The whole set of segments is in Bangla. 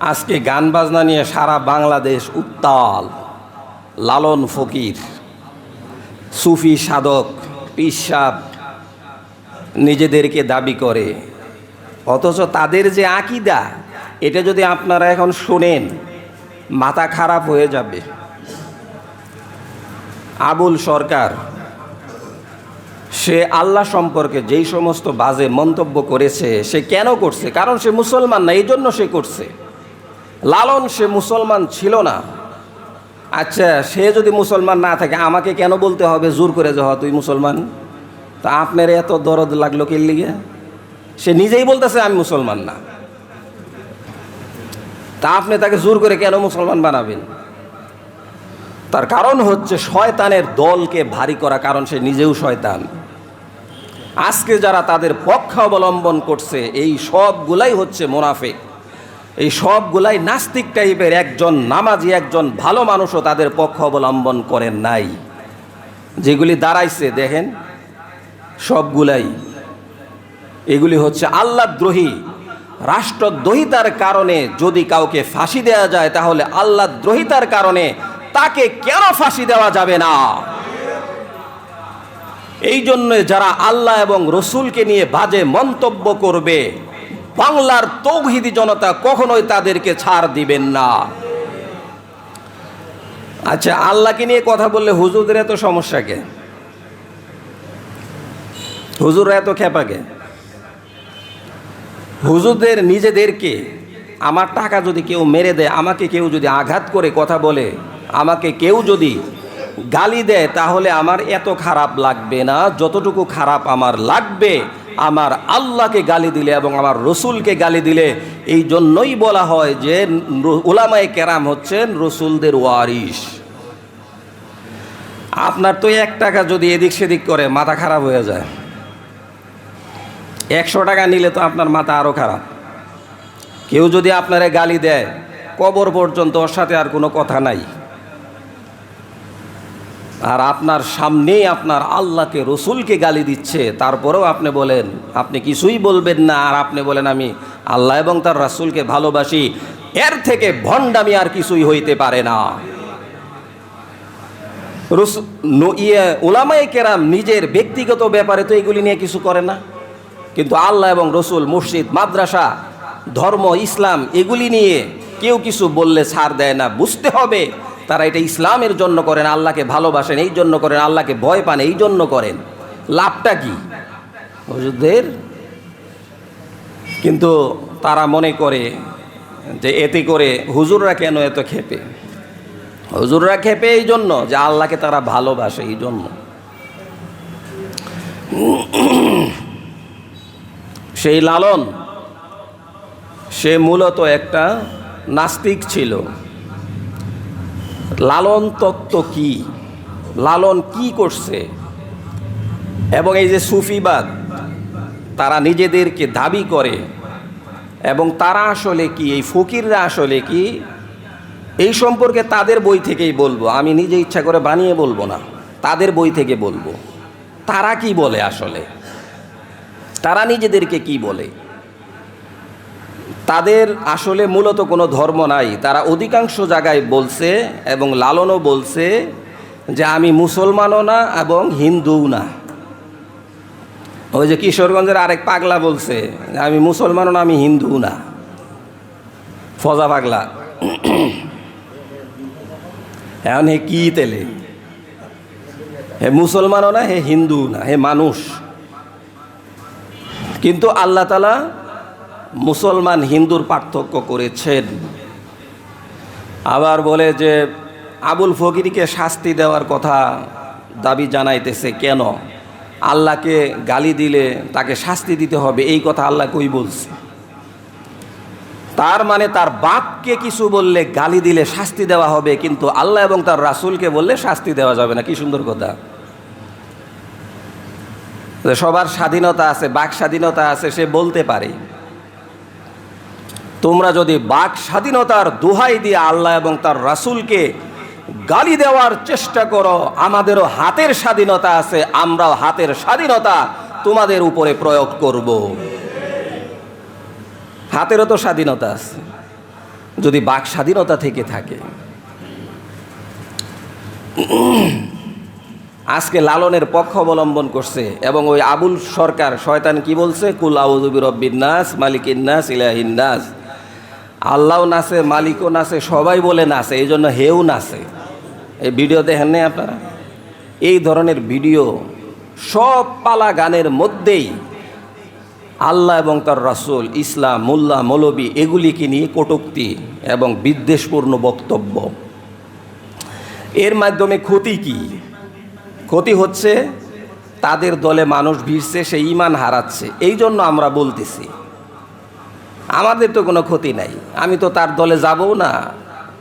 আজকে গান বাজনা নিয়ে সারা বাংলাদেশ উত্তাল, লালন ফকির, সুফি সাধক, পিসাব নিজেদেরকে দাবি করে। অথচ তাদের যে আকিদা, এটা যদি আপনারা এখন শোনেন, মাথা খারাপ হয়ে যাবে। আবুল সরকার, সে আল্লাহ সম্পর্কে যেই সমস্ত বাজে মন্তব্য করেছে, সে কেন করছে? কারণ সে মুসলমান না এই জন্য সে করছে। লালন সে মুসলমান ছিল না। আচ্ছা সে যদি মুসলমান না থাকে, আমাকে কেন বলতে হবে জোর করে যে হ তুই মুসলমান? তা আপনার এত দরদ লাগল কে লিগে? সে নিজেই বলতেছে, আমি মুসলমান না। তা আপনি তাকে জোর করে কেন মুসলমান বানাবেন? তার কারণ হচ্ছে শয়তানের দলকে ভারী করা, কারণ সে নিজেও শয়তান। আজকে যারা তাদের পক্ষ অবলম্বন করছে, এই সবগুলাই হচ্ছে মোনাফেক। এই সবগুলাই নাস্তিক টাইপের একজন নামাজি, একজন ভালো মানুষও তাদের পক্ষ অবলম্বন করেন নাই। যেগুলি দাঁড়াইছে, দেখেন, সবগুলাই। এগুলি হচ্ছে আল্লাহদ্রোহী রাষ্ট্রদ্রোহিতার কারণে যদি কাউকে ফাঁসি দেওয়া যায়, তাহলে আল্লাহদ্রোহিতার কারণে তাকে কেন ফাঁসি দেওয়া যাবে না? এই জন্য যারা আল্লাহ এবং রসুলকে নিয়ে বাজে মন্তব্য করবে বাংলার তৌহিদি জনতা কখনোই তাদেরকে ছাড় দিবেন না। আচ্ছা আল্লাহকে নিয়ে কথা বললে হুজুরদের এত সমস্যা কে? হুজুররা এত খেপাকে হুজুরদের, নিজেদেরকে আমার টাকা যদি কেউ মেরে দেয়, আমাকে কেউ যদি আঘাত করে কথা বলে, আমাকে কেউ যদি গালি দেয়, তাহলে আমার এত খারাপ লাগবে না, যতটুকু খারাপ আমার লাগবে আমার আল্লাহকে গালি দিলে এবং আমার রসুলকে গালি দিলে এই জন্যই বলা হয় যে ওলামায় কেরাম হচ্ছেন রসুলদের ওয়ারিস আপনার তো এক টাকা যদি এদিক সেদিক করে, মাথা খারাপ হয়ে যায়। একশো টাকা নিলে তো আপনার মাথা আরও খারাপ। কেউ যদি আপনারে গালি দেয়, কবর পর্যন্ত ওর সাথে আর কোনো কথা নাই। আর আপনার সামনেই আপনার আল্লাহকে, রসুলকে গালি দিচ্ছে। তারপরেও আপনি বলেন, আপনি কিছুই বলবেন না। আর আপনি বলেন, আমি আল্লাহ এবং তার রাসুলকে ভালোবাসি। এর থেকে ভণ্ডামি আর কিছুই হইতে পারে না। রস ইয়ে ওলামাই কেরাম নিজের ব্যক্তিগত ব্যাপারে তো এগুলি নিয়ে কিছু করে না। কিন্তু আল্লাহ এবং রসুল, মসজিদ, মাদ্রাসা, ধর্ম, ইসলাম, এগুলি নিয়ে কেউ কিছু বললে ছাড় দেয় না। বুঝতে হবে তারা এটা ইসলামের জন্য করেন, আল্লাহকে ভালোবাসেন, এই জন্য করেন, আল্লাহকে ভয় পান, এই জন্য করেন। লাভটা কি? হুজুরদের। কিন্তু তারা মনে করে যে এতে করে হুজুররা কেন এত খেপে হুজুররা খেপে এই জন্য যে আল্লাহকে তারা ভালোবাসে এই জন্য। সেই লালন, সে মূলত একটা নাস্তিক ছিল। লালন তত্ত্ব কি? লালন কি করছে? এবং এই যে সুফিবাদ, তারা নিজেদেরকে দাবি করে, এবং তারা আসলে কি, এই ফকিররা আসলে কি, এই সম্পর্কে তাদের বই থেকেই বলব। আমি নিজে ইচ্ছা করে বানিয়ে বলব না, তাদের বই থেকে বলব। তারা কি বলে আসলে? তারা নিজেদেরকে কি বলে? তাদের আসলে মূলত কোনো ধর্ম নাই। তারা অধিকাংশ জায়গায় বলছে এবং লালনও বলছে যে আমি মুসলমানও না এবং হিন্দুও না। ওই যে কিশোরগঞ্জের আরেক পাগলা বলছে আমি মুসলমানও না, আমি হিন্দুও না। ফজা পাগলা। এখন হে কি তেলে? হে মুসলমানও না, হে হিন্দু না, হে মানুষ। কিন্তু আল্লাহ তালা মুসলমান হিন্দুর পার্থক্য করেছেন। আবার বলে যে, আবুল ফকিরকে শাস্তি দেওয়ার কথা দাবি জানাইতেছে কেন? আল্লাহকে গালি দিলে তাকে শাস্তি দিতে হবে, এই কথা আল্লাহ কই বলছে? তার মানে তার বাপকে কিছু বললে গালি দিলে শাস্তি দেওয়া হবে, কিন্তু আল্লাহ এবং তার রাসুলকে বললে শাস্তি দেওয়া যাবে না, কি সুন্দর কথা। সবার স্বাধীনতা আছে, বাক স্বাধীনতা আছে, সে বলতে পারে। তোমরা যদি বাক স্বাধীনতার দোহাই দিয়ে আল্লাহ এবং তার রাসুলকে গালি দেওয়ার চেষ্টা করো, আমাদেরও হাতের স্বাধীনতা আছে, আমরাও হাতের স্বাধীনতা তোমাদের উপরে প্রয়োগ করব। হাতেরও তো স্বাধীনতা আছে, যদি বাক স্বাধীনতা থেকে থাকে। আজকে লালনের পক্ষ অবলম্বন করছে এবং ওই আবুল সরকার, শয়তান কি বলছে? কুল আউজুবি রব্বিন নাস, মালিকিন নাস, ইলাহিন নাস। আল্লাহও নাচে, মালিকও নাচে, সবাই বলে নাচে, এই জন্য হেও নাচে। এই ভিডিও দেখেন নাই আপনারা? এই ধরনের ভিডিও সব পালা গানের মধ্যেই আল্লাহ এবং তার রাসূল, ইসলাম, মোল্লা, মৌলবী এগুলিকে নিয়ে কটুক্তি এবং বিদ্বেষপূর্ণ বক্তব্য। এর মাধ্যমে ক্ষতি কি? ক্ষতি হচ্ছে তাদের দলে মানুষ ভিড়ছে, সে ইমান হারাচ্ছে। এই জন্য আমরা বলতেছি আমাদের তো কোনো ক্ষতি নাই। আমি তো তার দলে যাবও না।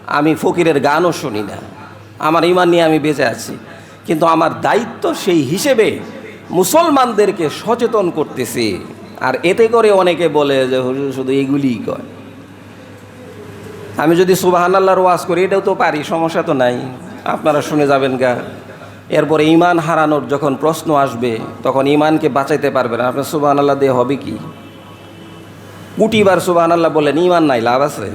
আমি ফকিরের গানও শুনি না। আমার ইমান নিয়ে আমি বেঁচে আছি। কিন্তু আমার দায়িত্ব সেই হিসেবে মুসলমানদেরকে সচেতন করতেছি। আর এতে করে অনেকে বলে যে, হুজুর, শুধু এগুলিই কয়। আমি যদি সুবাহান আল্লাহর ওয়াজ করি, এটাও তো পারি, সমস্যা তো নাই। আপনারা শুনে যাবেন গা। এরপরে ইমান হারানোর যখন প্রশ্ন আসবে, তখন ইমানকে বাঁচাইতে পারবেন। আপনার সুবাহান আল্লাহ দিয়ে হবে কি? কুটিবার সুবাহান আল্লাহ বলেন ইমান নাই, লাভ আছে?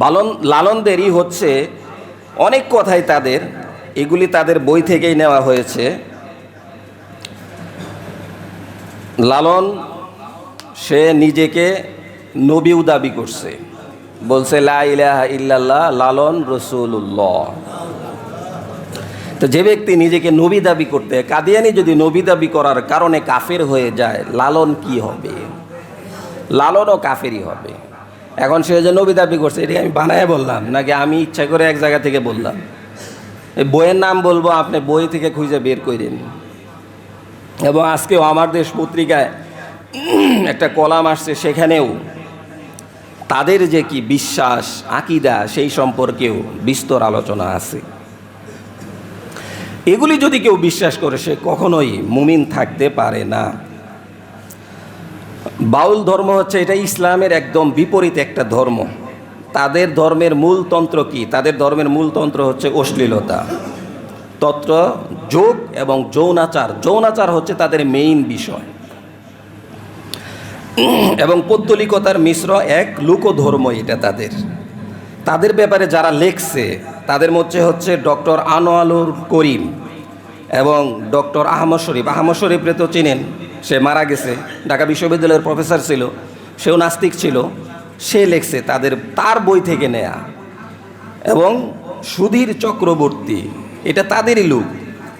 বালন, লালনদেরই হচ্ছে অনেক কথাই তাদের, এগুলি তাদের বই থেকেই নেওয়া হয়েছে। লালন, সে নিজেকে নবীও দাবি করছে। বলছে, লা ইলাহা ইল্লাল্লাহ, লালন রসুল্লাহ তো যে ব্যক্তি নিজেকে নবী দাবি করতে, কাদিয়ানি যদি নবী দাবি করার কারণে কাফের হয়ে যায়, লালন কি হবে? লালনও কাফেরই হবে। এখন সে যে নবী দাবি করছে এটি আমি বানায় বললাম, নাকি আমি ইচ্ছা করে এক জায়গা থেকে বললাম? এই বইয়ের নাম বলব, আপনি বই থেকে খুঁজে বের করেন এবং আজকেও আমার দেশ পত্রিকায় একটা কলাম আসছে, সেখানেও তাদের যে কি বিশ্বাস, আকিদা, সেই সম্পর্কেও বিস্তর আলোচনা আছে। এগুলি যদি কেউ বিশ্বাস করে, সে কখনোই মুমিন থাকতে পারে না। বাউল ধর্ম হচ্ছে, এটা ইসলামের একদম বিপরীত একটা ধর্ম। তাদের ধর্মের মূল তন্ত্র কি? তাদের ধর্মের মূল তন্ত্র হচ্ছে অশ্লীলতা। তত্র, যোগ এবং যৌনাচার। যৌনাচার হচ্ছে তাদের মেইন বিষয়। এবং পৌত্তলিকতার মিশ্র এক লোকধর্ম এটা তাদের। তাদের ব্যাপারে যারা লেখছে তাদের মধ্যে হচ্ছে ডক্টর আনোয়ালুর করিম এবং ডক্টর আহমদ শরীফ। আহমদ শরীফরে তো চিনেন, সে মারা গেছে। ঢাকা বিশ্ববিদ্যালয়ের প্রফেসর ছিল, সেও নাস্তিক ছিল, সে লেখছে তাদের, তার বই থেকে নেয়া। এবং সুধীর চক্রবর্তী, এটা তাদেরই লোক,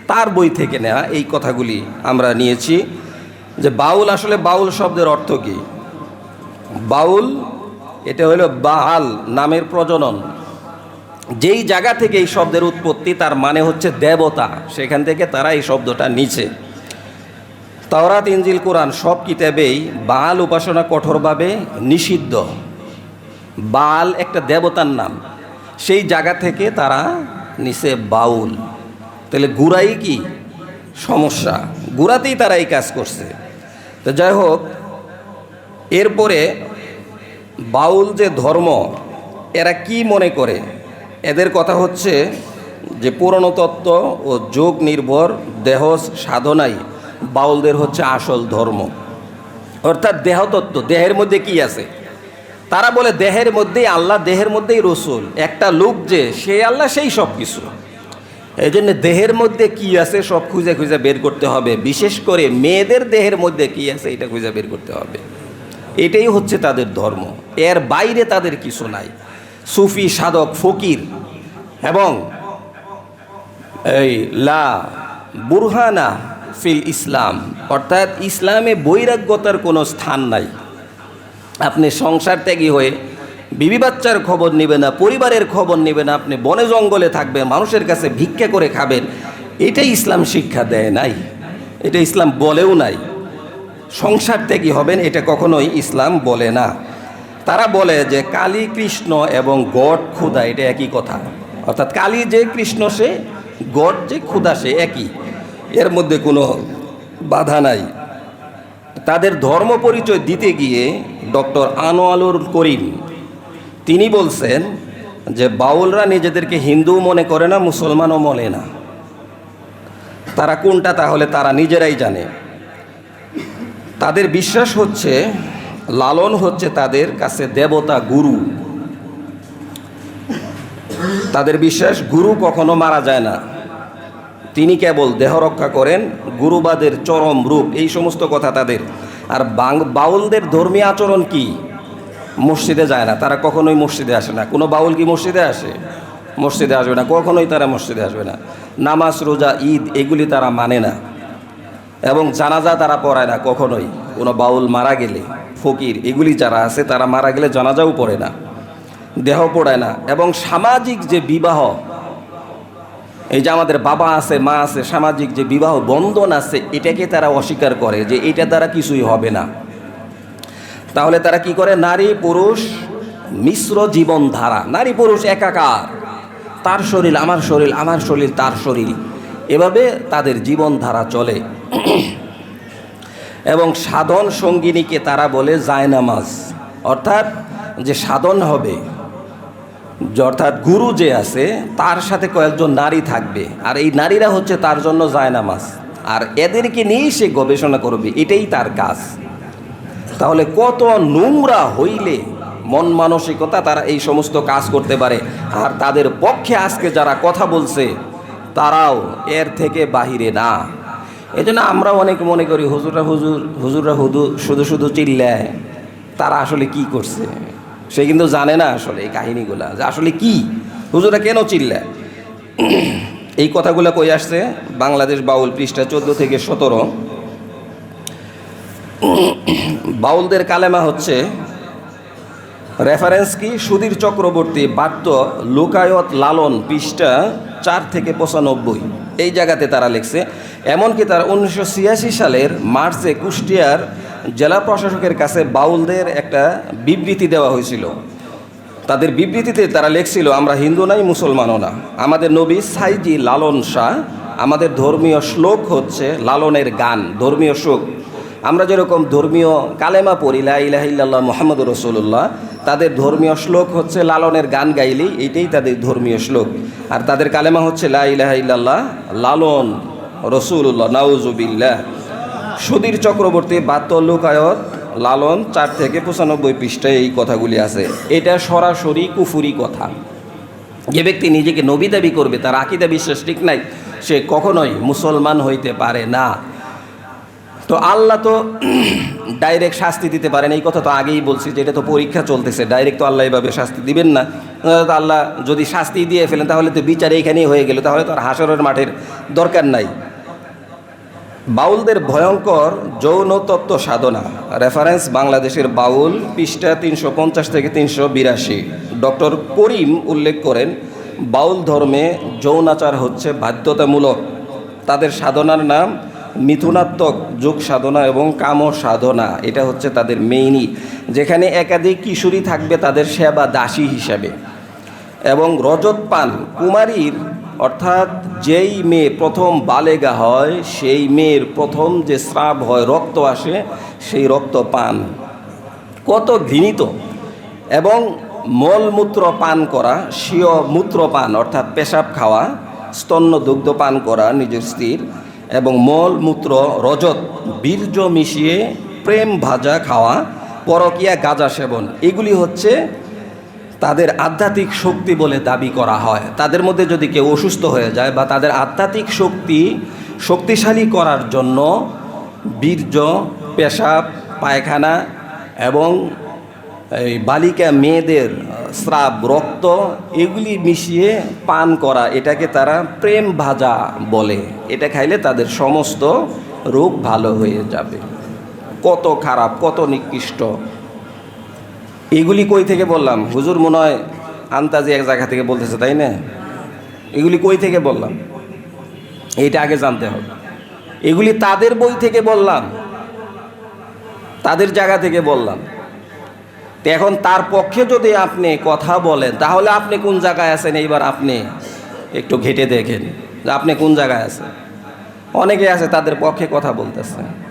তার বই থেকে নেওয়া এই কথাগুলি আমরা নিয়েছি যে বাউল আসলে বাউল শব্দের অর্থ কী? বাউল, এটা হলো বাহাল নামের প্রজনন। যেই জায়গা থেকে এই শব্দের উৎপত্তি, তার মানে হচ্ছে দেবতা। সেখান থেকে তারা এই শব্দটা নিচে তাওরাত ইঞ্জিল কোরআন সব কিতাবেই বাল উপাসনা কঠোরভাবে নিষিদ্ধ। বাল একটা দেবতার নাম। সেই জায়গা থেকে তারা নিচে বাউল। তাহলে গুড়াই কি? সমস্যা। গুড়াতেই তারা এই কাজ করছে। তো যাই হোক, এরপরে বাউল যে ধর্ম, এরা কি মনে করে? এদের কথা হচ্ছে যে পুরনো তত্ত্ব ও যোগ নির্ভর দেহ সাধনাই বাউলদের হচ্ছে আসল ধর্ম। অর্থাৎ দেহতত্ত্ব দেহের মধ্যে কি আছে? তারা বলে দেহের মধ্যেই আল্লাহ, দেহের মধ্যেই রসুল। একটা লোক যে সে আল্লাহ, সেই সব কিছু এই জন্য দেহের মধ্যে কি আছে সব খুঁজে খুঁজে বের করতে হবে। বিশেষ করে মেয়েদের দেহের মধ্যে কি আছে এটা খুঁজে বের করতে হবে। এটাই হচ্ছে তাদের ধর্ম। এর বাইরে তাদের কিছু নাই। সুফি সাধক ফকির এবং এই লা বুরহানা ফিল ইসলাম। অর্থাৎ ইসলামে বৈরাগ্যতার কোনো স্থান নাই। আপনি সংসার ত্যাগী হয়ে বিবি বাচ্চার খবর নেবে না, পরিবারের খবর নেবে না, আপনি বনে জঙ্গলে থাকবেন, মানুষের কাছে ভিক্ষা করে খাবেন, এটাই ইসলাম শিক্ষা দেয় নাই। এটা ইসলাম বলেও নাই। সংসার ত্যাগী হবেন, এটা কখনোই ইসলাম বলে না। তারা বলে যে কালী কৃষ্ণ এবং গড ক্ষুধা, এটা একই কথা। অর্থাৎ কালী যে কৃষ্ণ সে, গড যে ক্ষুধা সে একই। এর মধ্যে কোনো বাধা নাই। তাদের ধর্ম পরিচয় দিতে গিয়ে ডক্টর আনোয়ালুর করিম, তিনি বলছেন যে বাউলরা নিজেদেরকে হিন্দু মনে করে না, মুসলমানও মনে না। তারা কোনটা তাহলে তারা নিজেরাই জানে। তাদের বিশ্বাস হচ্ছে লালন হচ্ছে তাদের কাছে দেবতা, গুরু। তাদের বিশ্বাস, গুরু কখনো মারা যায় না। তিনি কেবল দেহ রক্ষা করেন, গুরুবাদের চরম রূপ, এই সমস্ত কথা তাদের। আর বাং- বাউলদের ধর্মীয় আচরণ কি? মসজিদে যায় না, তারা কখনোই মসজিদে আসে না। কোনো বাউল কি মসজিদে আসে? মসজিদে আসবে না, কখনোই তারা মসজিদে আসবে না। নামাজ, রোজা, ঈদ, এগুলি তারা মানে না। এবং জানাজা তারা পড়ায় না, কখনোই। কোনো বাউল মারা গেলে। ফকির, এগুলি যারা আছে তারা মারা গেলে জানাজাও পড়ে না, দেহ পড়ায় না। এবং সামাজিক যে বিবাহ, এই যে আমাদের বাবা আছে, মা আছে, সামাজিক যে বিবাহ বন্ধন আছে, এটাকে তারা অস্বীকার করে যে এটা দ্বারা কিছুই হবে না। তাহলে তারা কি করে? নারী, পুরুষ, মিশ্র জীবনধারা। নারী, পুরুষ একাকার। তার শরীর আমার শরীর আমার শরীর, তার শরীর। এভাবে তাদের জীবনধারা চলে। এবং সাধন সঙ্গিনীকে তারা বলে জায়নামাজ। অর্থাৎ যে সাধন হবে অর্থাৎ গুরু যে আছে, তার সাথে কয়েকজন নারী থাকবে। আর এই নারীরা হচ্ছে তার জন্য জায়নামাজ। আর এদেরকে নিয়েই সে গবেষণা করবে, এটাই তার কাজ। তাহলে কত নোংরা হইলে মন মানসিকতা তারা এই সমস্ত কাজ করতে পারে। আর তাদের পক্ষে আজকে যারা কথা বলছে, তারাও এর থেকে বাহিরে না। এই জন্য আমরা অনেক মনে করি, হুজুররা হুজুর, হুজুররা হুদু শুধু শুধু চিল্লায়, তারা আসলে কি করছে? সে কিন্তু জানে না আসলে এই কাহিনীগুলা, যে আসলে কি? হুজুরা কেন চিল্লায়? এই কথাগুলো কই আসছে? বাংলাদেশ বাউল পৃষ্ঠা চোদ্দ থেকে সতেরো। বাউলদের কালেমা হচ্ছে, রেফারেন্স কি? সুধীর চক্রবর্তী বাট্য লোকায়ত লালন, পৃষ্ঠা চার থেকে পঁচানব্বই। এই জায়গাতে তারা লিখছে এমনকি তারা উনিশশো সালের মার্চে কুষ্টিয়ার জেলা প্রশাসকের কাছে বাউলদের একটা বিবৃতি দেওয়া হয়েছিল। তাদের বিবৃতিতে তারা লিখছিল, আমরা হিন্দু নাই, মুসলমানও না। আমাদের নবী সাইজি লালন শাহ, আমাদের ধর্মীয় শ্লোক হচ্ছে লালনের গান, ধর্মীয় শোক আমরা যেরকম ধর্মীয় কালেমা পড়ি, লা ইলাহা ইল্লাল্লাহ মোহাম্মদ রসুল্লাহ তাদের ধর্মীয় শ্লোক হচ্ছে লালনের গান গাইলি এইটাই তাদের ধর্মীয় শ্লোক। আর তাদের কালেমা হচ্ছে লা ইলাহা ইল্লাল্লাহ, লালন। রসুল্লাহ নাউজুবিল্লাহ সুধীর চক্রবর্তী বাত্যল্যকায়ত লালন চার থেকে পঁচানব্বই পৃষ্ঠায় এই কথাগুলি আছে। এটা সরাসরি কুফুরি কথা। যে ব্যক্তি নিজেকে নবী দাবি করবে, তার আকিদা বিশ্বাস ঠিক নাই, সে কখনোই মুসলমান হইতে পারে না। তো আল্লাহ তো ডাইরেক্ট শাস্তি দিতে পারেন, এই কথা তো আগেই বলছি যে এটা তো পরীক্ষা চলতেছে ডাইরেক্ট তো আল্লাহ এভাবে শাস্তি দিবেন না। আল্লাহ যদি শাস্তি দিয়ে ফেলেন, তাহলে তো বিচার এইখানেই হয়ে গেল, তাহলে তো আর হাসরের মাঠের দরকার নাই। বাউলদের ভয়ঙ্কর যৌন তত্ত্ব সাধনা। রেফারেন্স বাংলাদেশের বাউল, পৃষ্ঠা তিনশো পঞ্চাশ থেকে তিনশো বিরাশি। ডক্টর করিম উল্লেখ করেন, বাউল ধর্মে যৌনাচার হচ্ছে বাধ্যতামূলক। তাদের সাধনার নাম মিথুনাত্মক যোগ সাধনা এবং কাম সাধনা। এটা হচ্ছে তাদের মেইনই। যেখানে একাধিক কিশোরী থাকবে তাদের সেবা দাসী হিসাবে। এবং রজত পান কুমারীর অর্থাৎ যেই মেয়ে প্রথম বালেগা হয়, সেই মেয়ের প্রথম যে স্রাব হয়, রক্ত আসে, সেই রক্ত পান। কত ঘৃণিত। এবং মলমূত্র পান করা, স্বীয় মূত্র পান, অর্থাৎ পেশাব খাওয়া, স্তন্য দুগ্ধ পান করা নিজের স্ত্রীর, এবং মলমূত্র রজত, বীর্য মিশিয়ে প্রেম ভাজা খাওয়া, পরকিয়া গাঁজা সেবন, এগুলি হচ্ছে তাদের আধ্যাত্মিক শক্তি বলে দাবি করা হয়। তাদের মধ্যে যদি কেউ অসুস্থ হয়ে যায় বা তাদের আধ্যাত্মিক শক্তি শক্তিশালী করার জন্য বীর্য, পেশাব, পায়খানা এবং এই বালিকা মেয়েদের স্রাব, রক্ত, এগুলি মিশিয়ে পান করা, এটাকে তারা প্রেম ভাজা বলে। এটা খাইলে তাদের সমস্ত রোগ ভালো হয়ে যাবে। কত খারাপ, কত নিকৃষ্ট। এগুলি কই থেকে বললাম? হুজুর মনে হয় আন্তাজি এক জায়গা থেকে বলতেছে, তাই না? এগুলি কই থেকে বললাম? এইটা আগে জানতে হবে। এগুলি তাদের বই থেকে বললাম। তাদের জায়গা থেকে বললাম। তো এখন তার পক্ষে যদি আপনি কথা বলেন, তাহলে আপনি কোন জায়গায় আছেন? এইবার আপনি একটু ঘেটে দেখেন যে আপনি কোন জায়গায় আছেন। অনেকে আছে তাদের পক্ষে কথা বলতেছে।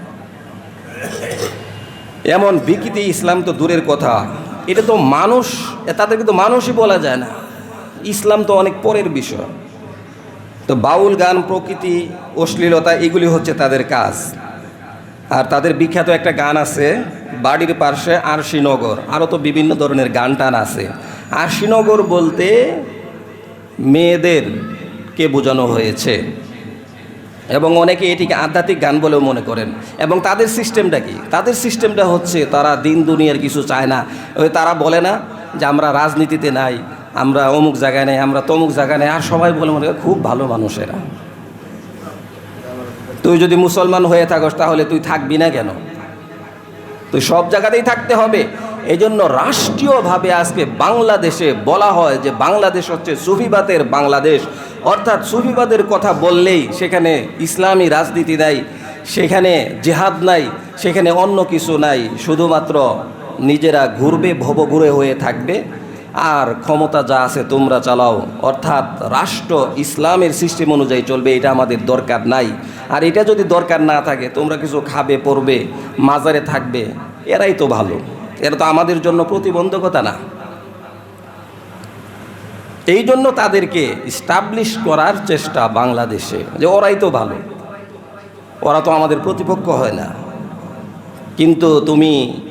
এমন বিকৃতি ইসলাম তো দূরের কথা। এটা তো মানুষ, তাদেরকে তো মানুষই বলা যায় না। ইসলাম তো অনেক পরের বিষয়। তো বাউল গান, প্রকৃতি, অশ্লীলতা, এগুলি হচ্ছে তাদের কাজ। আর তাদের বিখ্যাত একটা গান আছে, বাড়ির পার্শ্বে আরশিনগর। আরও তো বিভিন্ন ধরনের গান টান আছে। আরশিনগর বলতে মেয়েদেরকে বোঝানো হয়েছে। এবং অনেকে এটিকে আধ্যাত্মিক গান বলেও মনে করেন। এবং তাদের সিস্টেমটা কি? তাদের সিস্টেমটা হচ্ছে তারা দিন দুনিয়ার কিছু চায় না। ওই তারা বলে না যে আমরা রাজনীতিতে নাই, আমরা অমুক জায়গায় নেই, আমরা তমুক জায়গায় নেই। আর সবাই বলে মনে করে খুব ভালো মানুষেরা। তুই যদি মুসলমান হয়ে থাকস তাহলে তুই থাকবি না কেন? তুই সব জায়গাতেই থাকতে হবে। এই জন্য রাষ্ট্রীয়ভাবে আজকে বাংলাদেশে বলা হয় যে বাংলাদেশ হচ্ছে সুফিবাদের বাংলাদেশ। অর্থাৎ সুফিবাদের কথা বললেই সেখানে ইসলামী রাজনীতি নাই, সেখানে জেহাদ নাই, সেখানে অন্য কিছু নাই, শুধুমাত্র নিজেরা ঘুরবে, ভবঘুরে হয়ে থাকবে। আর ক্ষমতা যা আছে তোমরা চালাও। অর্থাৎ রাষ্ট্র ইসলামের সিস্টেম অনুযায়ী চলবে, এটা আমাদের দরকার নাই। আর এটা যদি দরকার না থাকে, তোমরা কিছু খাবে পড়বে মাজারে থাকবে, এরাই তো ভালো। এরা তো আমাদের জন্য প্রতিবন্ধকতা না। এই জন্য তাদেরকে স্টাবলিশ করার চেষ্টা বাংলাদেশে, যে ওরাই তো ভালো। ওরা তো আমাদের প্রতিপক্ষ হয় না। কিন্তু তুমি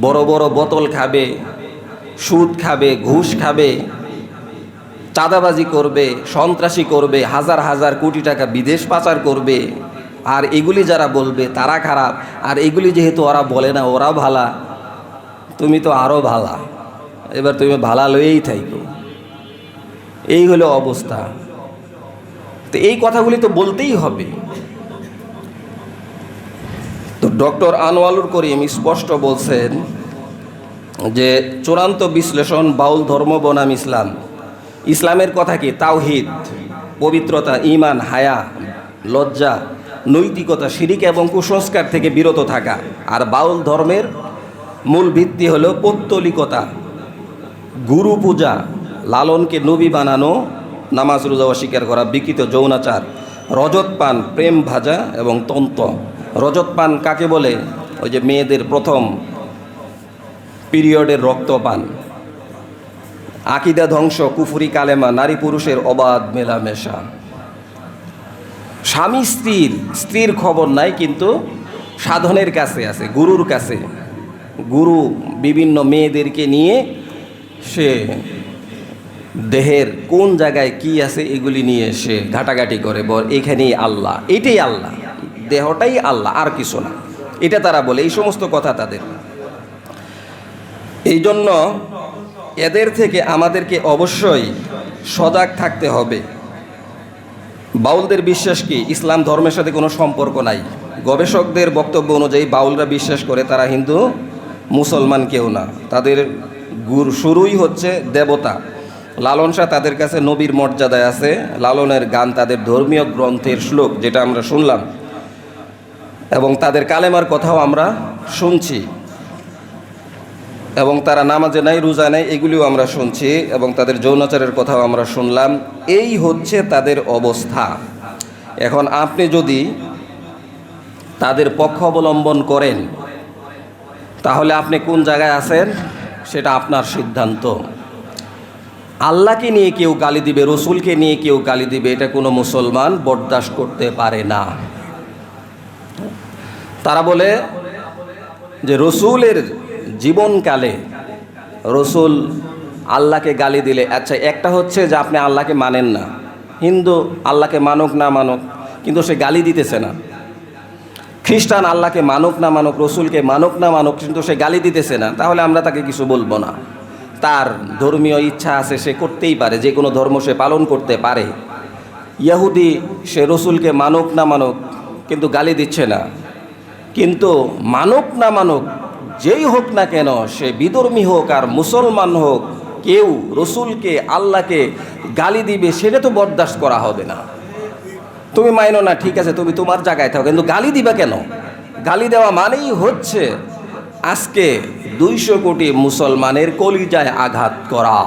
বড় বড় বোতল খাবে, সুদ খাবে, ঘুষ খাবে, চাঁদাবাজি করবে, সন্ত্রাসী করবে, হাজার হাজার কোটি টাকা বিদেশ পাচার করবে, আর এগুলি যারা বলবে তারা খারাপ। আর এগুলি যেহেতু ওরা বলে না ওরা ভালা। তুমি তো আরও ভালা। এবার তুমি ভালা লয়েই থাইকো। এই হলো অবস্থা। তো এই কথাগুলি তো বলতেই হবে। তো ডক্টর আনোয়ালুর করিম স্পষ্ট বলছেন যে চূড়ান্ত বিশ্লেষণ বাউল ধর্ম বনাম ইসলাম। ইসলামের কথা কি? তাওহিদ, পবিত্রতা ইমান হায়া, লজ্জা, নৈতিকতা, শিরিক এবং কুসংস্কার থেকে বিরত থাকা। আর বাউল ধর্মের মূল ভিত্তি হলো পৌত্তলিকতা, গুরু পূজা, লালনকে নবী বানানো, নামাজ রোজা অস্বীকার করা, বিকৃত যৌনাচার, রজত পান, প্রেম ভাজা এবং তন্ত্র। রজত পান কাকে বলে? ওই যে মেয়েদের প্রথম পিরিয়ডের রক্তপান। আকিদা ধ্বংস, কুফুরি কালেমা, নারী পুরুষের অবাধ মেলামেশা। স্বামী স্ত্রীর স্ত্রীর খবর নাই, কিন্তু সাধনের কাছে আছে, গুরুর কাছে। গুরু বিভিন্ন মেয়েদেরকে নিয়ে সে দেহের কোন জায়গায় কি আছে এগুলি নিয়ে সে ঘাটাঘাটি করে, বল, এখানেই আল্লাহ, এটাই আল্লাহ, দেহটাই আল্লাহ, আর কিছু না। এটা তারা বলে, এই সমস্ত কথা তাদের। এই জন্য এদের থেকে আমাদেরকে অবশ্যই সজাগ থাকতে হবে। বাউলদের বিশ্বাস কি? ইসলাম ধর্মের সাথে কোনো সম্পর্ক নাই। গবেষকদের বক্তব্য অনুযায়ী বাউলরা বিশ্বাস করে, তারা হিন্দু। মুসলমান কেউ না। তাদের গুর শুরুই হচ্ছে দেবতা। লালন শাহ তাদের কাছে নবীর মর্যাদায় আছে। লালনের গান তাদের ধর্মীয় গ্রন্থের শ্লোক, যেটা আমরা শুনলাম। এবং তাদের কালেমার কথাও আমরা শুনছি। এবং তারা নামাজে নাই, রোজা নেই, এগুলিও আমরা শুনছি। এবং তাদের যৌনাচারের কথাও আমরা শুনলাম। এই হচ্ছে তাদের অবস্থা। এখন আপনি যদি তাদের পক্ষ অবলম্বন করেন তাহলে আপনি কোন জায়গায় আছেন? সেটা আপনার সিদ্ধান্ত। আল্লাহকে নিয়ে কেউ গালি দিবে, রসুলকে নিয়ে কেউ গালি দিবে, এটা কোনো মুসলমান বরদাস্ত করতে পারে না। তারা বলে যে রসুলের জীবনকালে রসুল আল্লাহকে গালি দিলে আচ্ছা একটা হচ্ছে যে আপনি আল্লাহকে মানেন না। হিন্দু আল্লাহকে মানুক না মানুক, কিন্তু সে গালি দিতেছে না। খ্রিস্টান আল্লাহকে মানুক না মানুক, রসুলকে মানুক না মানুক, কিন্তু সে গালি দিতেছে না, তাহলে আমরা তাকে কিছু বলব না। তার ধর্মীয় ইচ্ছা আছে, সে করতেই পারে, যে কোনো ধর্ম সে পালন করতে পারে। ইয়াহুদি সে রসুলকে মানুক না মানুক, কিন্তু গালি দিচ্ছে না। কিন্তু মানুক না মানুক, যেই হোক না কেন, সে বিধর্মী হোক আর মুসলমান হোক, কেউ রসুলকে, আল্লাহকে গালি দিবে, সেটা তো বরদাস্ত করা হবে না। তুমি মাইনো না, ঠিক আছে, তুমি তোমার জায়গায় থাকো। কিন্তু গালি দিবা কেন? গালি দেওয়া মানেই হচ্ছে আজকে দুইশো কোটি মুসলমানের কলিজায় আঘাত করা।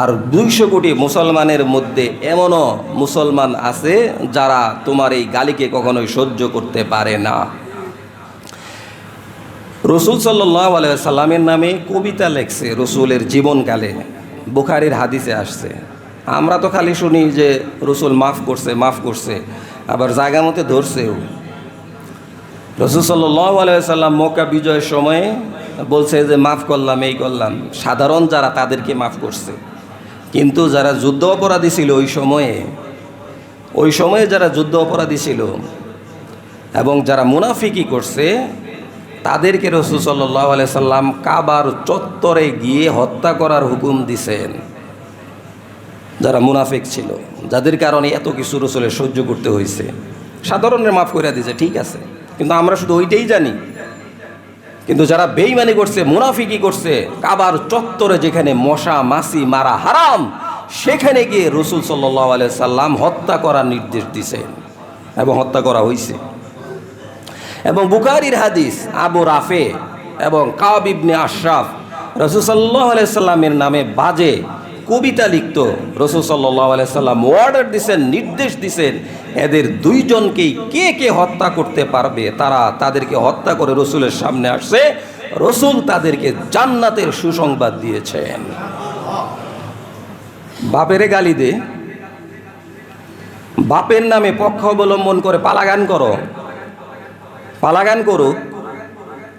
আর দুইশো কোটি মুসলমানের মধ্যে এমনও মুসলমান আছে যারা তোমার এই গালিকে কখনোই সহ্য করতে পারে না। রসুল সাল্লাহ সাল্লামের নামে কবিতা লেখছে রসুলের জীবনকালে। বুখারির হাদিসে আসছে। আমরা তো খালি শুনি যে রসুল মাফ করছে মাফ করছে, আবার জায়গা মতে ধরছেও। রসুল সাল্লাহ আলাইসাল্লাম মক্কা বিজয়ের সময়ে বলছে যে, মাফ করলাম, এই করলাম। সাধারণ যারা তাদেরকে মাফ করছে। কিন্তু যারা যুদ্ধ অপরাধী ছিল ওই সময়ে ওই সময়ে যারা যুদ্ধ অপরাধী ছিল এবং যারা মুনাফিকি করছে, তাদেরকে রসুল সাল্লাহ সাল্লাম কাবার চত্বরে গিয়ে হত্যা করার হুকুম দিছেন। যারা মুনাফেক ছিল, যাদের কারণে এত কিছু রসুলের সহ্য করতে হয়েছে। সাধারণের মাফ করে দিয়েছে, ঠিক আছে। কিন্তু আমরা শুধু ওইটাই জানি। কিন্তু যারা বেইমানি করছে মুনাফিকি করছে, কাবার চত্বরে যেখানে মশা মাসি মারা হারাম, সেখানে গিয়ে রসুল সাল্লাহ সাল্লাম হত্যা করার নির্দেশ দিছেন এবং হত্যা করা হয়েছে। এবং বুকারির হাদিস, আবু রাফে এবং কাব ইবনে আশরাফ, রসুল সাল্লাহ সাল্লামের নামে বাজে কবিতা লিখত। রসুল সাল্লাহ সাল্লাম অর্ডার দিছেন, নির্দেশ দিছেন, এদের দুইজনকেই কে কে হত্যা করতে পারবে, তারা তাদেরকে হত্যা করে রসুলের সামনে আসছে। রসুল তাদেরকে জান্নাতের সুসংবাদ দিয়েছেন। বাপেরে গালি দে। বাপের নামে পক্ষ অবলম্বন করে পালাগান করো। পালাগান করুক।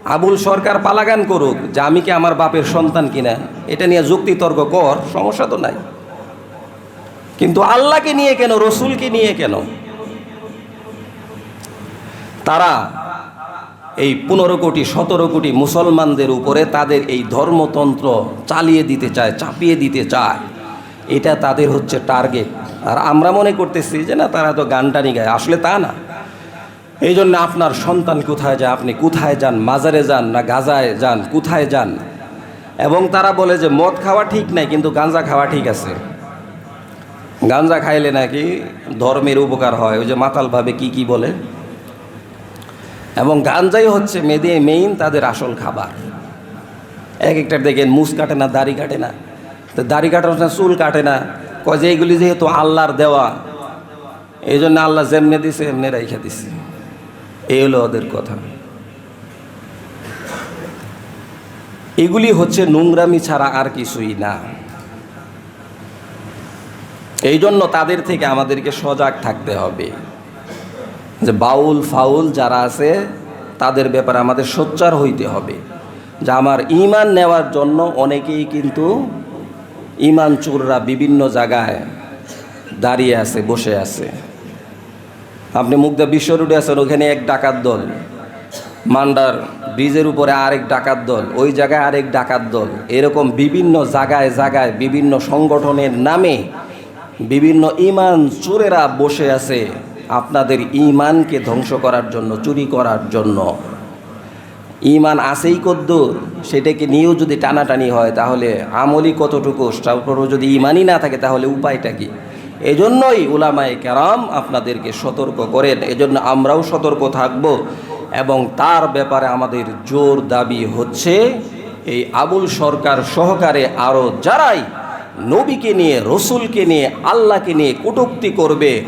আবুল সরকার পালাগান করুক, যে আমি কি আমার বাপের সন্তান কিনা? এটা নিয়ে যুক্তিতর্ক কর, সমস্যা তো নাই। কিন্তু আল্লাহকে নিয়ে কেন, রসুলকে নিয়ে কেন? তারা এই পনেরো কোটি, সতেরো কোটি মুসলমানদের উপরে তাদের এই ধর্মতন্ত্র চালিয়ে দিতে চায়, চাপিয়ে দিতে চায়। এটা তাদের হচ্ছে টার্গেট। আর আমরা মনে করতেছি যে না, তারা তো গান টানি গায়। আসলে তা না। এই জন্য আপনার সন্তান কোথায় যায়? আপনি কোথায় যান? মাজারে যান না গাজায় যান? কোথায় যান? এবং তারা বলে যে, মদ খাওয়া ঠিক নাই, কিন্তু গাঁজা খাওয়া ঠিক আছে। গাঁজা খাইলে নাকি ধর্মের উপকার হয়। ওই যে মাতালভাবে কি কি বলে? এবং গাঞ্জাই হচ্ছে মেদে মেইন তাদের আসল খাবার। এক একটা দেখেন, মুস কাটে না, দাড়ি কাটে না। তো দাড়ি কাটার না চুল কাটে না। কয় যে এইগুলি যেহেতু আল্লাহর দেওয়া এই জন্য আল্লাহ যেমনে দিছে, এমনি রেখে দিছে। এই হলো ওদের কথা। এগুলি হচ্ছে নোংরামি ছাড়া আর কিছুই না। এই জন্য তাদের থেকে আমাদেরকে সজাগ থাকতে হবে। যে বাউল, ফাউল যারা আছে, তাদের ব্যাপারে আমাদের সোচ্চার হইতে হবে। যে আমার ইমান নেওয়ার জন্য অনেকেই কিন্তু ইমান চোররা বিভিন্ন জায়গায় দাঁড়িয়ে আছে, বসে আছে। আপনি মুগ্ধা বিশ্ব রোডে আছেন, ওখানে এক ডাকাত দল। মান্ডার ব্রিজের উপরে আরেক ডাকাত দল, ওই জায়গায় আরেক ডাকাত দল। এরকম বিভিন্ন জায়গায় জায়গায় বিভিন্ন সংগঠনের নামে বিভিন্ন ইমান চোরেরা বসে আছে আপনাদের ইমানকে ধ্বংস করার জন্য, চুরি করার জন্য। ইমান আসেই কদ্দুর, সেটাকে নিয়েও যদি টানাটানি হয়, তাহলে আমলি কতটুকু? তারপরও যদি ইমানই না থাকে, তাহলে উপায়টা কি? এজন্যই উলামায়ে কেরাম আপনাদেরকে সতর্ক করেন। এজন্য আমরাও সতর্ক থাকব এবং তার ব্যাপারে আমাদের জোর দাবি হচ্ছে। এই আবুল সরকার সহকারে আরও যারাই নবীকে নিয়ে, রসুলকে নিয়ে, আল্লাহকে নিয়ে কটুক্তি করবে,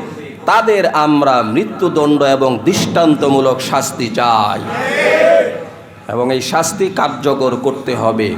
তাদের আমরা মৃত্যুদণ্ড এবং দৃষ্টান্তমূলক শাস্তি চাই। এবং এই শাস্তি কার্যকর করতে হবে।